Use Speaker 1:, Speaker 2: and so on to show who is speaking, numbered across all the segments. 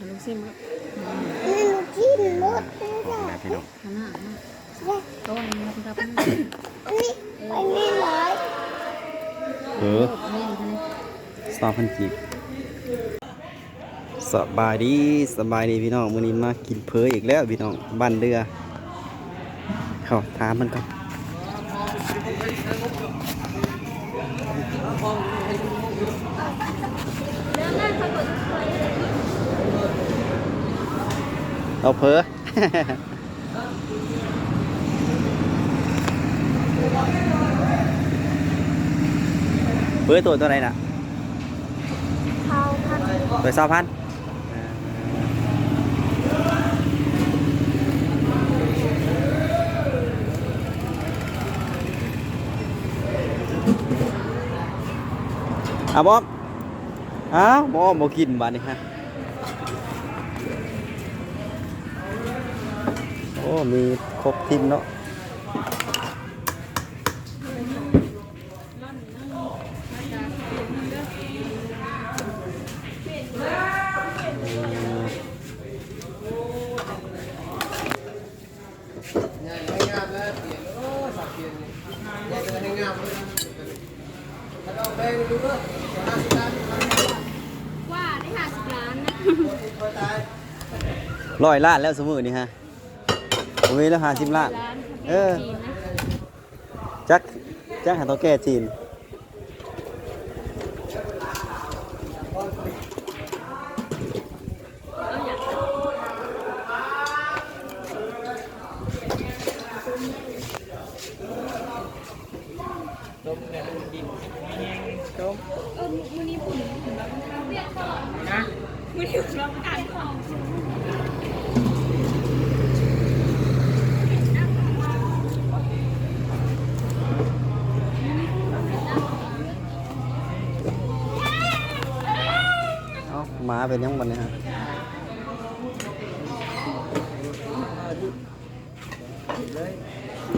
Speaker 1: เอาลูกซิมครับ
Speaker 2: นี่ลูกชิ้นรถนี่
Speaker 3: ของ
Speaker 2: ค่ะ
Speaker 3: แม่พี่น้อง
Speaker 1: ขนาดนะต้นรับรับ
Speaker 2: อันนี้อันนี้ร้อย
Speaker 3: เออ
Speaker 1: เล่นกันเลย
Speaker 3: สองพันกีบสบายดีสบายดีพี่น้องมื้อนี้มากินเพออีกแล้วพี่น้องบ้านเรือเข้าถามมันก่อน เอาเพอเบอร์ตัวตัวไหนน่ะ
Speaker 2: เขาพัน
Speaker 3: ตัวสาวพันอะบอมอ้าวบอมบอกินบ้านนี่ฮะ อ้มีครบทีมเนาะ
Speaker 1: ว่าได้ห้าสิบล้านนะ
Speaker 3: ร้อยล้านแล้วสมือนี่ฮะ โอ้ยแล้วหาสิบล้าน เออ
Speaker 1: จั
Speaker 3: ก จักหาตัวแก่จีน
Speaker 1: เออมือนี้ปุ่นถึงแล้วมันเรียกก่อนนะ มือนี้ถึงแล้วมันอ่านของ
Speaker 3: เอ้าหมาเป็นยังบันนี้ฮะ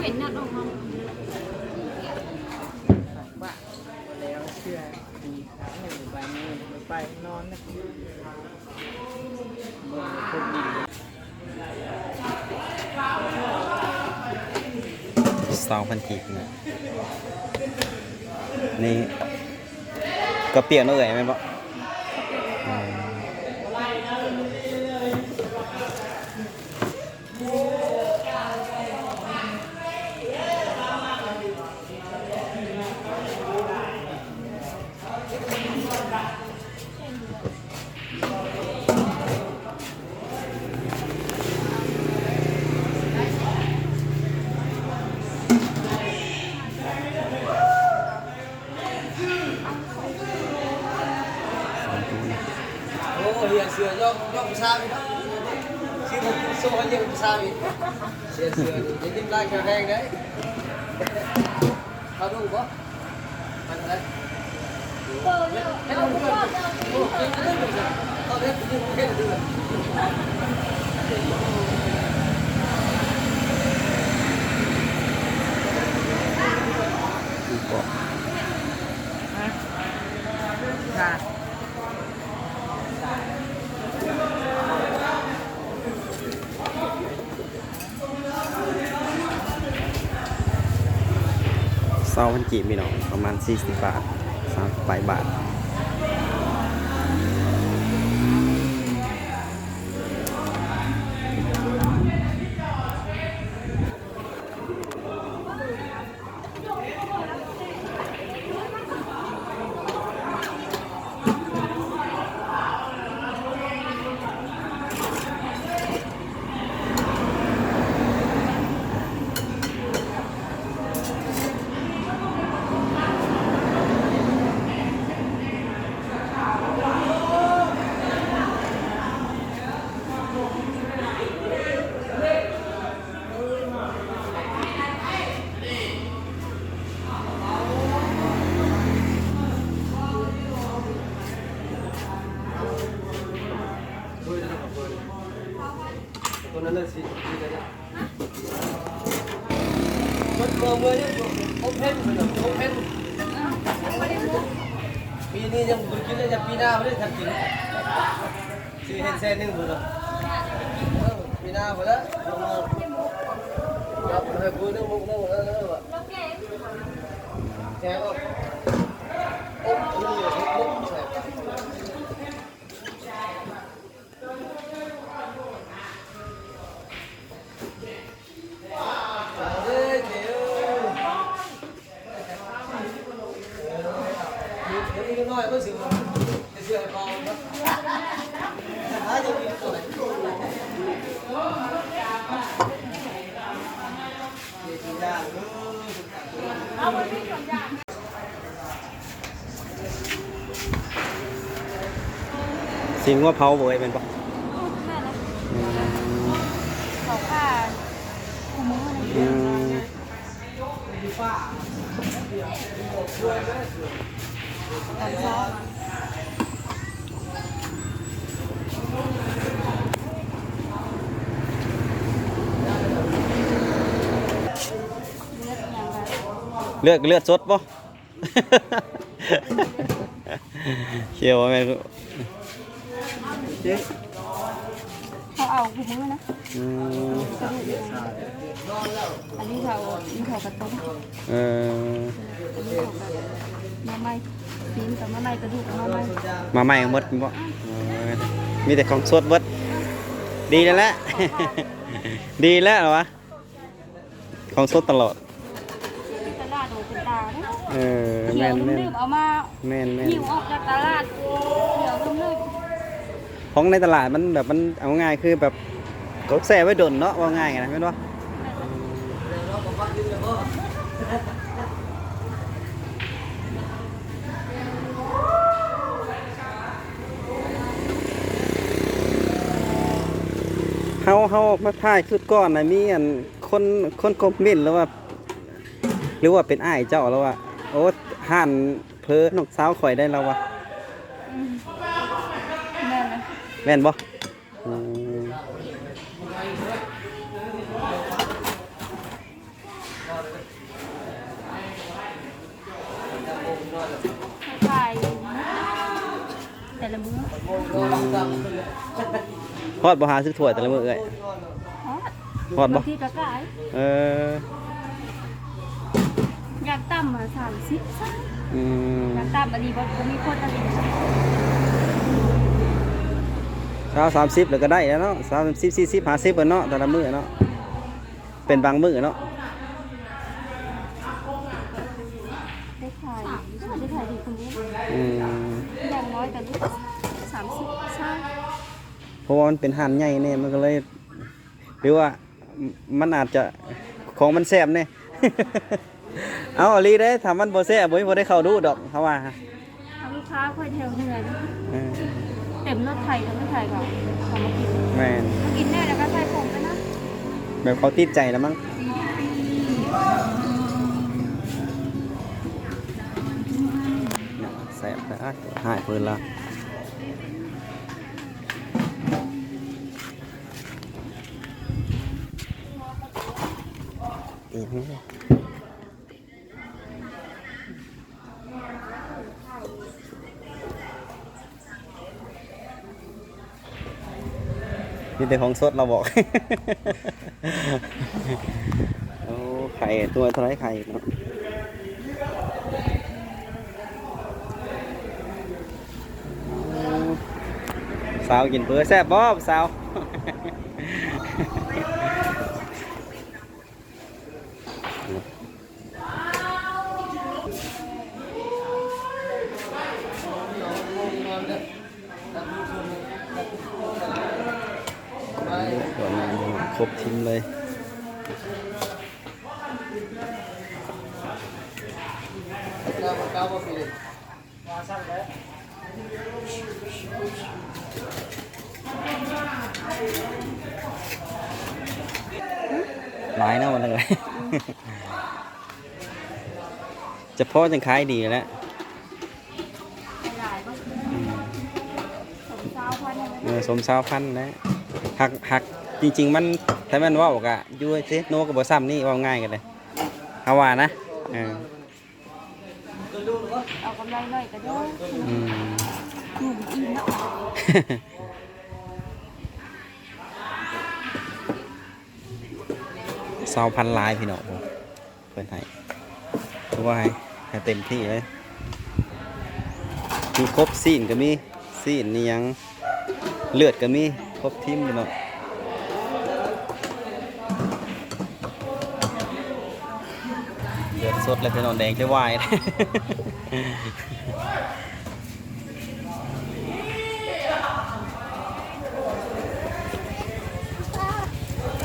Speaker 1: เห็นนัดออกมา
Speaker 4: ว่าแล้วเชื่อดีครั้งหนึ่งไปนี่ไปนอนนะคนดี
Speaker 3: สองพันกีบนี่ยนี่ก็เปลี่ยนเอาเลยไหมบ่อื ม
Speaker 4: โอ้เฮียเสือยกยกซาไปนะชื่อผมโซ่ให้ยกซาไปเสือเสือจะยิ้มได้แข็งแรง đấy เขาดูปะมันอะไรไม่ต้องพูดโอ้ยไม่ต้องพูดตอนนี้ผมยังไม่ได้ดู
Speaker 3: อีกบ่
Speaker 4: ค่ะ
Speaker 3: สองพัน กีบพี่น้องประมาณ40บาท30ปลายบาท
Speaker 4: นั้นสิมันเมื่อเมื่อเนี่ยโอเพนเหมือนโอเพนปีนี้ยังบริกินเลยจะปีหน้าไม่ได้ทันกิน
Speaker 1: ซื้อเห็ดเส้นหนึ่งหมดเลยมีหน้าหมดแล้วลงมารับให้กูนึงมุกนึงแล้วแล้วแบบแกก็โอ้ยนี่มุกฮ้ยเดี๋ยวเดี๋ยวนี้น้อยก็สิเสียกองครับหาจะกินตัวไหน
Speaker 3: สิงว่าเผาบ่เอ้ยแม่นบ่
Speaker 4: เขาผ้าคู่มืออะไร
Speaker 3: อืม
Speaker 4: เลือดอย่างไร
Speaker 3: เลือดเลือดสดบ่เขียวว่าแม่น
Speaker 4: เขาเอาคู่มือนะ
Speaker 3: อืม
Speaker 4: อันนี้เขาอันนี้เขากระตุ้น
Speaker 3: เออ
Speaker 4: อันนี้เขาแบบมาไม่ปิ้งกับมาไม่กระดูกกับมาไม่
Speaker 3: มาใหม่หมดบ่เออมีแต่ของสดเบิดดีแล้วแหละ ดีแล้วเหรอวะ ของสดตลอด
Speaker 4: ตลาดโดเป็นตาเนี่ย
Speaker 3: เออ
Speaker 4: เขี
Speaker 3: แม่
Speaker 4: ยวน
Speaker 3: แม่น
Speaker 4: ลืมๆเอามา
Speaker 3: แม่นแม่น
Speaker 4: หิวออกจากตลาดเขียวลืม
Speaker 3: ของในตลาดมันแบบมันเอาง่ายคือแบบก็แซ่ไว้ดนเนาะว่าง่ายไงนะแม่นบ่เฮาเฮามาถ่ายชุดก่อนน่ะมีอันคนคนคอมเมนต์แล้วว่า หรือว่าเป็นอ้ายเจ้าแล้วว่าโอ้ห่านเพอน้องสาวข่อยได้แล้ววะ
Speaker 4: ๆอืมแม่นเลย
Speaker 3: แม่นบ่อืม
Speaker 4: ถ่ายแต่ละมื้อ
Speaker 3: ฮอดบ่หาซื้อถ้วยแต่ละมื้อเอ้ย
Speaker 4: ฮอด
Speaker 3: ฮอดบ่
Speaker 4: บางทีก็กาย
Speaker 3: เออ
Speaker 4: อยากต่ำมาสามสิบซะ
Speaker 3: อืม
Speaker 4: อยากต่ำอันนี้บ่บ่มีคนอะไร
Speaker 3: เช้าสามสิบแล้วก็ได้แล้วเนาะสามสิบสี่สิบห้าสิบเนาะแต่ละมื้อเนาะเป็นบางมื้อเนาะ
Speaker 4: ได้ถ่ายได้ถ่ายดีคุณรู้
Speaker 3: อืม
Speaker 4: อย่างน้อยแต่ลูกสามสิบใช่
Speaker 3: เพราะว่ามันเป็นห่านใหญ่เนี่ยมันก็เลยหรือว่ามันอาจจะของมันแซ่บเนี่ยเอาอลีได้อถ้ามันบ่แซ่บบ่มีบ่ได้เข้าดูดอกเขาว่า
Speaker 4: ทำลูกค้าค่อยเทวเหนื่อยนะ
Speaker 3: เออ
Speaker 4: เต็มรถไทยก็ไม่ไทยก่อนทำมากิน
Speaker 3: แม่น
Speaker 4: มากินแน่แล้วก็ใส่ผงไปนะ
Speaker 3: แบบเขาติดใจแล้วมั้งเนี่ยแซ่บแต่อะหายเพิ่นละอีกนิดเดียว มีแต่ของสดเราบอก โอ้ไข่ตัวเท่าไรไข่เนาะสาวกินเพื่อแซ่บบ่สาว ก่อนมาครบทิม เลย หลายนะวันเลยจะพ่อจังขายดีแล้ว
Speaker 4: หลายก็สมเช้าพันธุ์
Speaker 3: เออสมสาวพันธุ์นะหักหัก จริง ๆ มันถ้ามันว่าวกะยุ้ยเซโนกับบอซัมนี่ว่าง่ายกันเลยเอาว่านะเออ
Speaker 4: เอากำไรหน่อยก็ได้
Speaker 3: อืม
Speaker 4: อยู่อินเนาะา
Speaker 3: พันลายพี่หน้องเพื่อนไทยถือว่าให้เต็มที่เลยมีครบซีนก็มีซีนนี่ยังเลือดก็มีครบทิมพี่น้อ สดเลยพี่น้องแดงจะวาย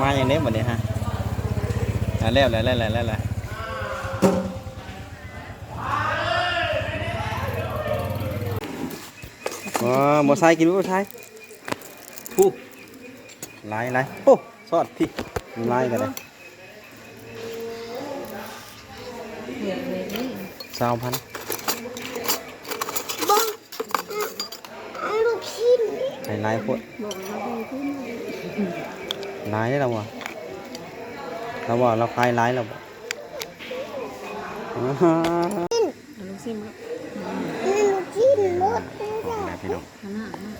Speaker 3: มาอย่างนี้หมดเนี่ยฮะอะแล้วแล้วแล้วแล้วแล้วแล้วอ๋อบ่ใส่กินบ่ใส่ผู้ลายลายโอ้ซอดพี่ลายกันเลย สาวพัน
Speaker 2: บ้องลูกชิ้น
Speaker 3: ใส่ลายพวดลายได้แล้ววะเราว่าเราคลายลายแล้วบ่อ๋อ
Speaker 4: ลูกซิมครับ
Speaker 2: นี่ลูกชิ้นรถนะ
Speaker 3: บอกแล้วพี่น้อง
Speaker 4: ข้างหน้านะ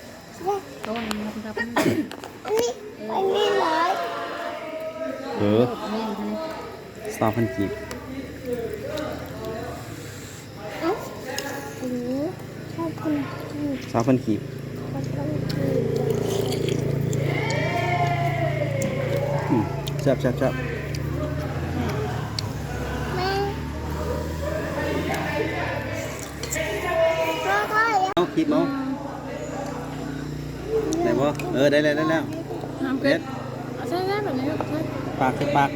Speaker 4: ต้นนะครับ
Speaker 2: อันนี้ไปไม่ร้อย
Speaker 3: เออ
Speaker 4: แม่ท่าน
Speaker 3: สาวพันกีบ
Speaker 2: เอ้าอันนี้ชอบคนกิน
Speaker 3: สาวพันกีบ
Speaker 2: ชอบคนกิน
Speaker 3: อืมแซ่บแซ่บแซ่บ
Speaker 2: แม่พ่อพ่ออย่า
Speaker 3: เอาคลิปเอาได้บ่เออ ได้แล้วได้แล้ว
Speaker 4: ห้ามเกิดใช่ใช่แบบนี้ใช่
Speaker 3: ปากใส่ปาก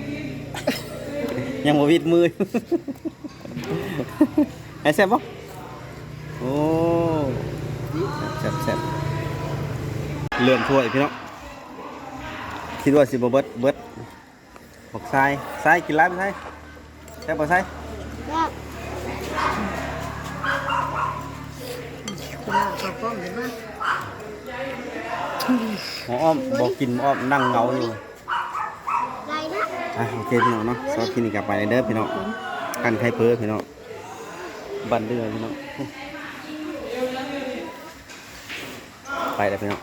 Speaker 3: ยังบ่วิดมือไอ้แซ่บบ่โอ้ แซ่บแซ่บเลื่อนถ้วยพี่น้องคิดว่าสิบ่เบิดเบิดบอกทรายทรายกินหลายบ่ทรายแซ่บบ่ทราย
Speaker 2: อยาก
Speaker 4: คุณล่าขอป้อมเห็นป่ะ
Speaker 3: หมออ้อมบ่กินหมออ้อมนั่งเหงาอยู่
Speaker 2: ไรนะ
Speaker 3: อะโอเคพี่น้องเนาะซอสคลินิกกลับไปเด้อพี่น้องกันไข่เพ้อพี่น้องบันเดือพี่น้อง ไปแล้วพี่น้อง